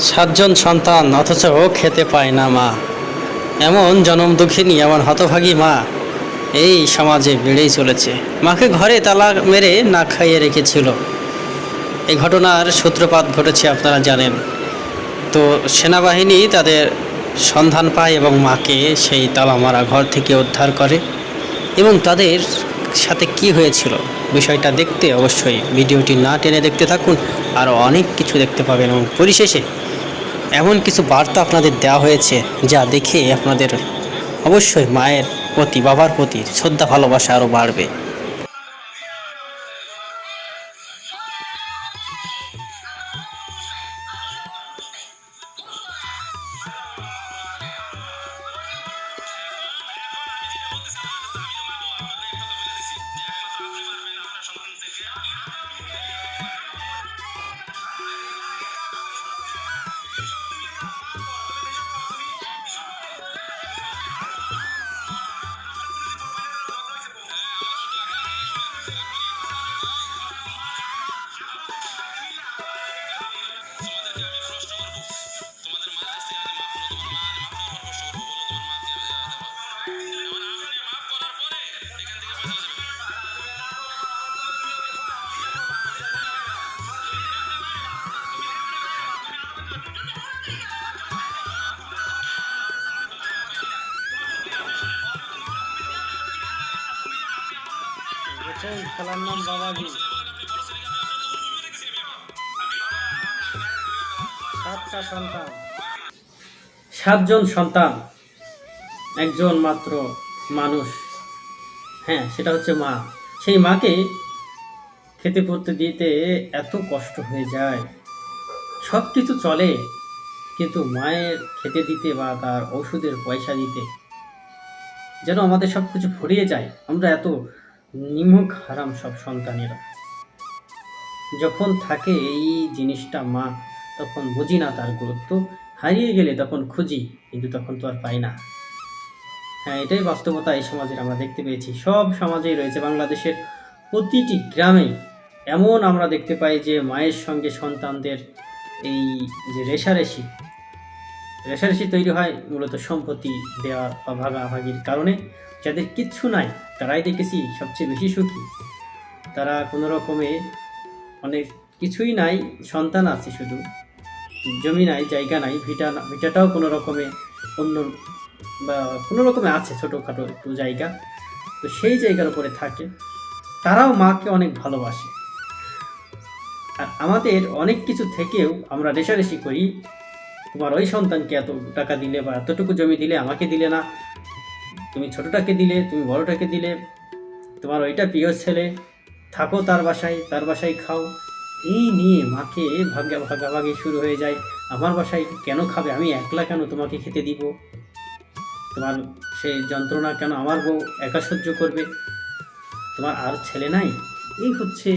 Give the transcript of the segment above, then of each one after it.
সাতজন সন্তান, অথচ খেতে পায় না মা। এমন জনম দুঃখিনী এমন হতভাগী মা। এই সমাজে বেড়েই চলেছে। মাকে ঘরে তালা মেরে না খাইয়ে রেখেছিল। এই ঘটনার সূত্রপাত ঘটেছে আপনারা জানেন। তো সেনাবাহিনী তাদের সন্ধান পায় এবং মাকে সেই তালা মারা ঘর থেকে উদ্ধার করে এবং তাদের সাথে কি হয়েছিল, বিষয়টা দেখতে অবশ্যই ভিডিওটি না টেনে দেখতে থাকুন, আর অনেক কিছু দেখতে পাবেন এবং পরিশেষে এমন কিছু বার্তা আপনাদের দেওয়া হয়েছে যা দেখে আপনাদের অবশ্যই মায়ের প্রতি, বাবার প্রতি শ্রদ্ধা, ভালোবাসা আরও বাড়বে। খেলার নাম বাবাজি সাতটা সন্তান। সাতজন সন্তান, একজন মাত্র মানুষ। হ্যাঁ সেটা হচ্ছে মা। সেই মাকে খেতে পড়তে দিতে এত কষ্ট হয়ে যায়। সব কিছু চলে, কিন্তু মায়ের খেতে দিতে বা তার ওষুধের পয়সা দিতে যেন আমাদের সব কিছু ফুরিয়ে যায়। আমরা এত নিমুখ হারাম সব সন্তানেরা। যখন থাকে এই জিনিসটা মা, তখন বুঝি না তার গুরুত্ব। হারিয়ে গেলে তখন খুঁজি, কিন্তু তখন তো আর পাই না। হ্যাঁ এটাই বাস্তবতা এই সমাজের, আমরা দেখতে পেয়েছি। সব সমাজেই রয়েছে, বাংলাদেশের প্রতিটি গ্রামেই এমন আমরা দেখতে পাই যে, মায়ের সঙ্গে সন্তানদের এই যে রেশারেশি রেশারেশি তৈরি হয়, মূলত সম্পত্তি দেওয়া বা ভাগাভাগির কারণে। যাদের কিচ্ছু নাই, তারাই দেখেছি সবচেয়ে বেশি সুখী। তারা কোনো রকমে অনেক কিছুই নাই, সন্তান আছে শুধু। জমি নাই, জায়গা নাই, ভিটা ভিটাটাও কোনো রকমে অন্য, বা কোনো রকমে আছে ছোটোখাটো একটু জায়গা। তো সেই জায়গার উপরে থাকে। তারাও মাকে অনেক ভালোবাসে। আর আমাদের অনেক কিছু থেকেও আমরা রেশারেশি করি। তোমার ওই সন্তানকে এত টাকা দিলে বা এতটুকু জমি দিলে আমাকে দিলে না? তুমি ছোটটাকে দিলে, তুমি বড়টাকে দিলে, তোমার ওইটা প্রিয় ছেলে, থাকো তার বাসায় তার বাসায় খাও। এই নিয়ে মাকে ভাগা ভাগাভাগি শুরু হয়ে যায়। আমার বাসায় কেন খাবে? আমি একলা কেন তোমাকে খেতে দিব? তোমার সেই যন্ত্রণা কেন আমার বউ একা সহ্য করবে? তোমার আর ছেলে নাই? এই হচ্ছে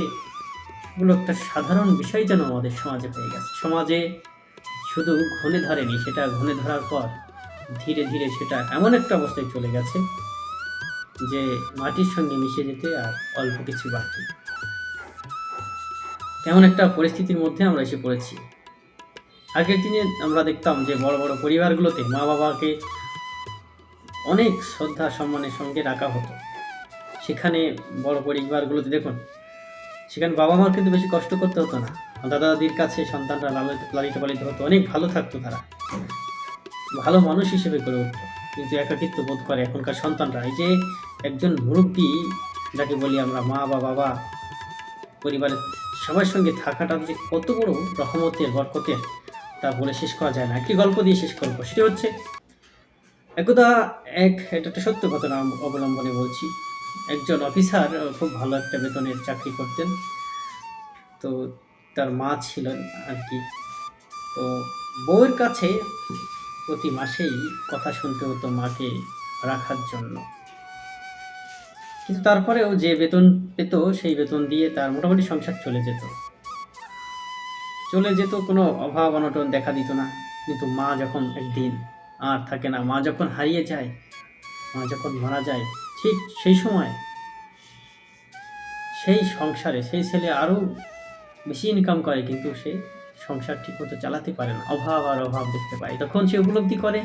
এগুলো একটা সাধারণ বিষয় যেন আমাদের সমাজে হয়ে গেছে। সমাজে শুধু ঘনে ধরেনি, সেটা ঘনে ধরার পর ধীরে ধীরে সেটা এমন একটা অবস্থায় চলে গেছে যে মাটির সঙ্গে মিশে যেতে আর অল্প কিছু বাকি। এমন একটা পরিস্থিতির মধ্যে আমরা এসে পড়েছি। আগের দিনে আমরা দেখতাম যে বড় বড় পরিবারগুলোতে মা বাবাকে অনেক শ্রদ্ধা, সম্মানের সঙ্গে রাখা হতো। সেখানে বড় পরিবারগুলোতে দেখুন, সেখানে বাবা মার কিন্তু বেশি কষ্ট করতে হতো না। দাদা দাদির কাছে সন্তানরা লালিত পালিত হতো। অনেক ভালো থাকতো তারা। ভালো মানুষ হিসেবে গড়ে উঠতো। কিন্তু একাকিত্ব বোধ করে এখনকার সন্তানরা। এই যে একজন মুরব্বী, যাকে বলি আমরা মা বা বাবা, পরিবারের সবার সঙ্গে থাকাটা যে কত বড় রহমতের, বরকতের, তা বলে শেষ করা যায় না। একটি গল্প দিয়ে শেষ করব। সেটি হচ্ছে, একদা এক, এটা একটা সত্য ঘটনা অবলম্বনে বলছি। একজন অফিসার, খুব ভালো একটা বেতনের চাকরি করতেন। তো তার মা ছিলেন আর কি তো বউয়ের কাছে প্রতি মাসেই কথা শুনতে হতো মাকে রাখার জন্য। কিন্তু তারপরেও যে বেতন পেত, সেই বেতন দিয়ে তার মোটামুটি সংসার চলে যেত। চলে যেত, কোনো অভাব অনটন দেখা দিত না। কিন্তু মা যখন একদিন আর থাকে না, মা যখন হারিয়ে যায়, মা যখন মারা যায়, ঠিক সেই সময় সেই সংসারে সেই ছেলে আরও বেশি ইনকাম করে, কিন্তু সে সংসার ঠিক মতো চালাতে পারে না। অভাব আর অভাব দেখতে পায়। তখন সে উপলব্ধি করে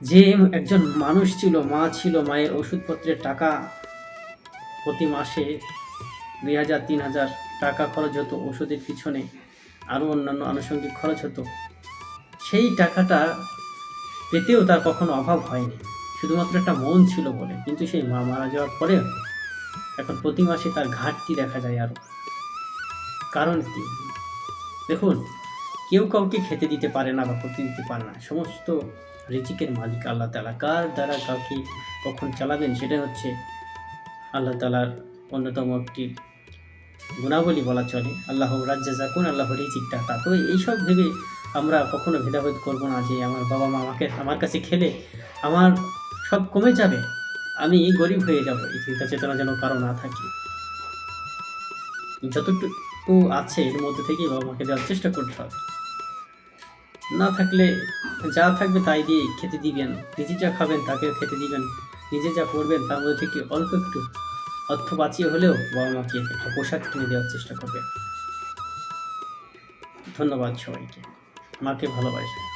যে একজন মানুষ ছিল, মা ছিল, মায়ের ওষুধপত্রের টাকা প্রতি মাসে দুই হাজার, তিন হাজার টাকা খরচ হতো ওষুধের পিছনে। আরও অন্যান্য আনুষঙ্গিক খরচ হতো। সেই টাকাটা পেতেও তার কখনো অভাব হয়নি। শুধুমাত্র একটা মন ছিল বলে। কিন্তু সেই মা মারা যাওয়ার পরে এখন প্রতি মাসে তার ঘাটতি দেখা যায় আরও। কারণ কি? দেখুন, কেউ কাউকে খেতে দিতে পারে না বা করতে দিতে পারে না। সমস্ত রিজিকের মালিক আল্লাহ তালা কার দ্বারা কাউকে কখন চালাবেন সেটা হচ্ছে আল্লাহ তালার অন্যতম একটি গুণাবলী বলা চলে। আল্লাহ রাজ্যা জাকুন আল্লাহ রিজিক দাতা তো এইসব ভেবে আমরা কখনো ভেদাভেদ করব না যে আমার বাবা মা আমাকে, আমার কাছে খেলে আমার সব কমে যাবে। আমি গরিব হয়ে যাব। এই চিন্তা চেতনা যেন কারও না থাকে। যতটুকু আছে, এর মধ্যে থেকেই বাবা মাকে দেওয়ার চেষ্টা করতে হবে। না থাকলে যা থাকবে তাই দিয়ে খেতে দিবেন, নিজে যা খাবেন তাকে খেতে দিবেন, নিজে যা করবেন তার মধ্যে থেকে অল্প একটু অর্থ বাঁচিয়ে হলেও বাবা মাকে একটা পোশাক কিনে দেওয়ার চেষ্টা করবেন ধন্যবাদ সবাইকে, মাকে ভালোবাসবেন